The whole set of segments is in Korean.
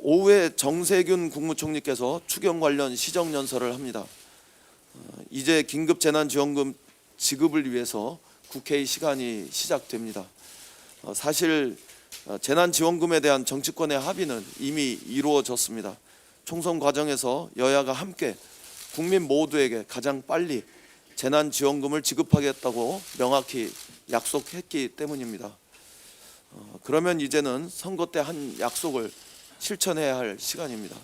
오후에 정세균 국무총리께서 추경 관련 시정 연설을 합니다. 어, 이제 긴급 재난지원금 지급을 위해서 국회의 시간이 시작됩니다. 어, 사실 어, 재난지원금에 대한 정치권의 합의는 이미 이루어졌습니다. 총선 과정에서 여야가 함께 국민 모두에게 가장 빨리 재난지원금을 지급하겠다고 명확히 약속했기 때문입니다. 어, 그러면 이제는 선거 때 한 약속을 실천해야 할 시간입니다.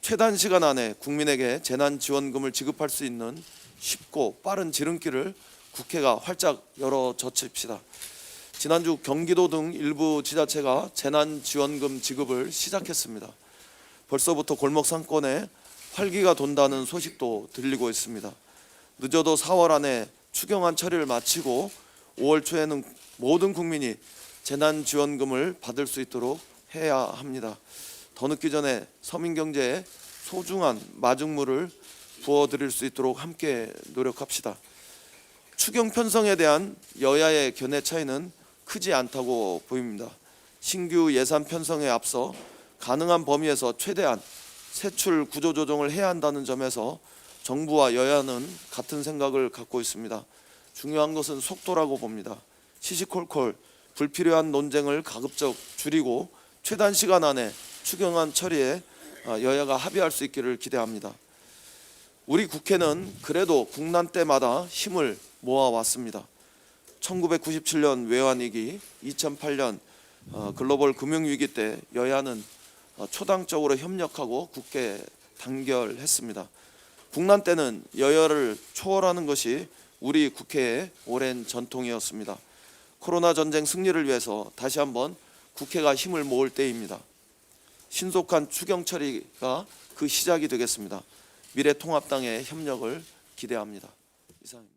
최단 시간 안에 국민에게 재난 지원금을 지급할 수 있는 쉽고 빠른 지름길을 국회가 활짝 열어 젖힙시다. 지난주 경기도 등 일부 지자체가 재난 지원금 지급을 시작했습니다. 벌써부터 골목 상권에 활기가 돈다는 소식도 들리고 있습니다. 늦어도 4월 안에 추경안 처리를 마치고 5월 초에는 모든 국민이 재난지원금을 받을 수 있도록 해야 합니다. 더 늦기 전에 서민 경제에 소중한 마중물을 부어 드릴 수 있도록 함께 노력합시다. 추경 편성에 대한 여야의 견해 차이는 크지 않다고 보입니다. 신규 예산 편성에 앞서 가능한 범위에서 최대한 세출 구조 조정을 해야 한다는 점에서 정부와 여야는 같은 생각을 갖고 있습니다. 중요한 것은 속도라고 봅니다. 시시콜콜 불필요한 논쟁을 가급적 줄이고 최단 시간 안에 추경안 처리에 아, 여야가 합의할 수 있기를 기대합니다. 우리 국회는 그래도 국난 때마다 힘을 모아왔습니다. 1997년 외환위기, 2008년 어, 글로벌 금융위기 때 여야는 어, 초당적으로 협력하고 국회 단결했습니다. 국난 때는 여야를 초월하는 것이 우리 국회의 오랜 전통이었습니다. 코로나 전쟁 승리를 위해서 다시 한번 국회가 힘을 모을 때입니다. 신속한 추경 처리가 그 시작이 되겠습니다. 미래통합당의 협력을 기대합니다. 이상입니다.